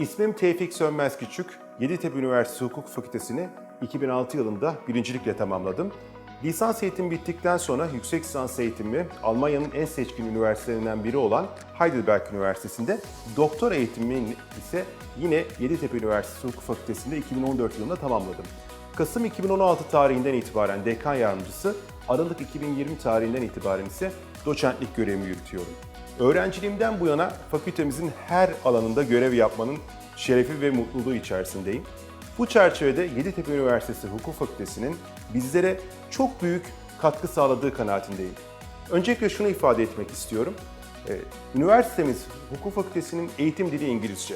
İsmim Tevfik Sönmez Küçük. Yeditepe Üniversitesi Hukuk Fakültesini 2006 yılında birincilikle tamamladım. Lisans eğitim bittikten sonra yüksek lisans eğitimimi Almanya'nın en seçkin üniversitelerinden biri olan Heidelberg Üniversitesi'nde, doktor eğitimimi ise yine Yeditepe Üniversitesi Hukuk Fakültesi'nde 2014 yılında tamamladım. Kasım 2016 tarihinden itibaren dekan yardımcısı, Aralık 2020 tarihinden itibaren ise doçentlik görevimi yürütüyorum. Öğrenciliğimden bu yana fakültemizin her alanında görev yapmanın şerefi ve mutluluğu içerisindeyim. Bu çerçevede Yeditepe Üniversitesi Hukuk Fakültesi'nin bizlere çok büyük katkı sağladığı kanaatindeyim. Öncelikle şunu ifade etmek istiyorum. Ee, Üniversitemiz Hukuk Fakültesi'nin eğitim dili İngilizce.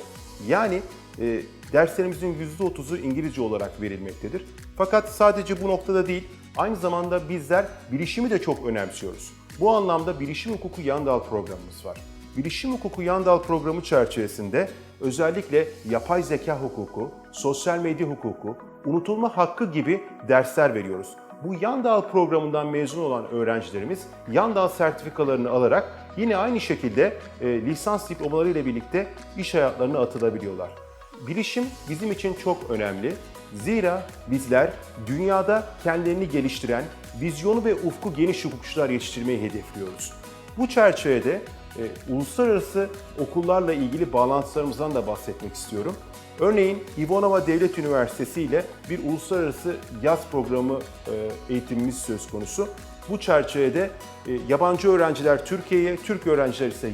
Yani e, derslerimizin %30'u İngilizce olarak verilmektedir. Fakat sadece bu noktada değil, aynı zamanda bizler bilişimi de çok önemsiyoruz. Bu anlamda Bilişim Hukuku Yan Dal programımız var. Bilişim Hukuku Yan Dal programı çerçevesinde özellikle yapay zeka hukuku, sosyal medya hukuku, unutulma hakkı gibi dersler veriyoruz. Bu yan dal programından mezun olan öğrencilerimiz yan dal sertifikalarını alarak yine aynı şekilde e, lisans diplomaları ile birlikte iş hayatlarına atılabiliyorlar. Bilişim bizim için çok önemli. Zira bizler dünyada kendilerini geliştiren, vizyonu ve ufku geniş hukukçular yetiştirmeyi hedefliyoruz. Bu çerçevede e, uluslararası okullarla ilgili bağlantılarımızdan da bahsetmek istiyorum. Örneğin Ivonova Devlet Üniversitesi ile bir uluslararası yaz programı e, eğitimimiz söz konusu. Bu çerçevede e, yabancı öğrenciler Türkiye'ye, Türk öğrenciler ise e,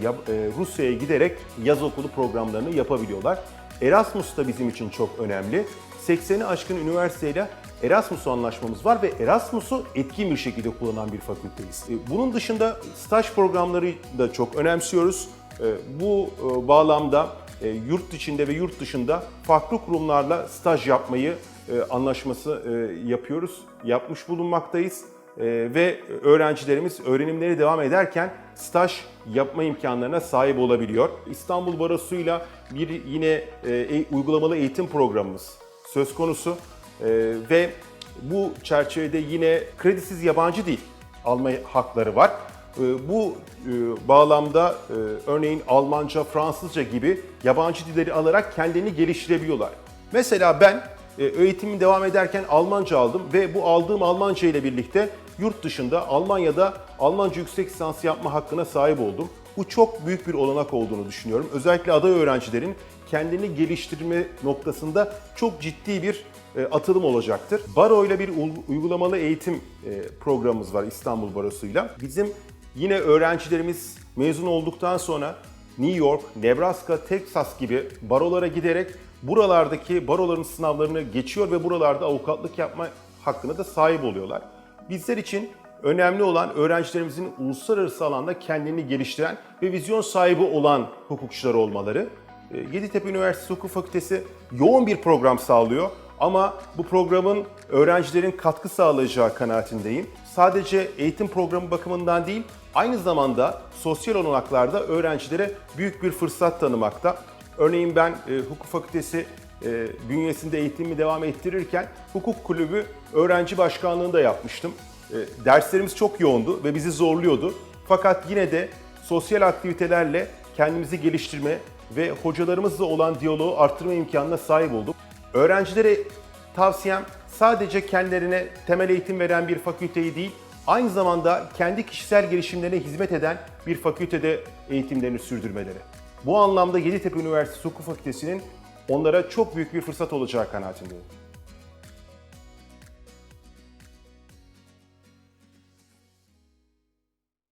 Rusya'ya giderek yaz okulu programlarını yapabiliyorlar. Erasmus da bizim için çok önemli. 80'i aşkın üniversiteyle Erasmus anlaşmamız var ve Erasmus'u etkin bir şekilde kullanan bir fakülteyiz. E, Bunun dışında staj programları da çok önemsiyoruz. E, Bu e, bağlamda yurt içinde ve yurt dışında farklı kurumlarla staj yapmayı anlaşması yapıyoruz, yapmış bulunmaktayız. E, Ve öğrencilerimiz öğrenimleri devam ederken staj yapma imkanlarına sahip olabiliyor. İstanbul Barosu'yla bir yine e, e- uygulamalı eğitim programımız söz konusu E, ve bu çerçevede yine kredisiz yabancı dil alma hakları var. E, Bu e, bağlamda örneğin Almanca, Fransızca gibi yabancı dilleri alarak kendini geliştirebiliyorlar. Mesela ben e, eğitimimi devam ederken Almanca aldım ve bu aldığım Almanca ile birlikte yurt dışında Almanya'da Almanca yüksek lisans yapma hakkına sahip oldum. Bu çok büyük bir olanak olduğunu düşünüyorum. Özellikle aday öğrencilerin kendini geliştirme noktasında çok ciddi bir e, atılım olacaktır. Baro ile bir ul- uygulamalı eğitim e, programımız var İstanbul Barosu'yla. Bizim yine öğrencilerimiz mezun olduktan sonra New York, Nebraska, Texas gibi barolara giderek buralardaki baroların sınavlarını geçiyor ve buralarda avukatlık yapma hakkına da sahip oluyorlar. Bizler için önemli olan öğrencilerimizin uluslararası alanda kendini geliştiren ve vizyon sahibi olan hukukçular olmaları. E, Yeditepe Üniversitesi Hukuk Fakültesi yoğun bir program sağlıyor ama bu programın öğrencilerin katkı sağlayacağı kanaatindeyim. Sadece eğitim programı bakımından değil, aynı zamanda sosyal olanaklarda öğrencilere büyük bir fırsat tanımakta. Örneğin ben e, hukuk fakültesi e, bünyesinde eğitimimi devam ettirirken hukuk kulübü öğrenci başkanlığını da yapmıştım. E, derslerimiz çok yoğundu ve bizi zorluyordu. Fakat yine de sosyal aktivitelerle kendimizi geliştirme ve hocalarımızla olan diyaloğu arttırma imkanına sahip olduk. Öğrencilere tavsiyem sadece kendilerine temel eğitim veren bir fakülteyi değil, aynı zamanda kendi kişisel gelişimlerine hizmet eden bir fakültede eğitimlerini sürdürmeleri. Bu anlamda Yeditepe Üniversitesi Hukuk Fakültesi'nin onlara çok büyük bir fırsat olacağı kanaatindeyim.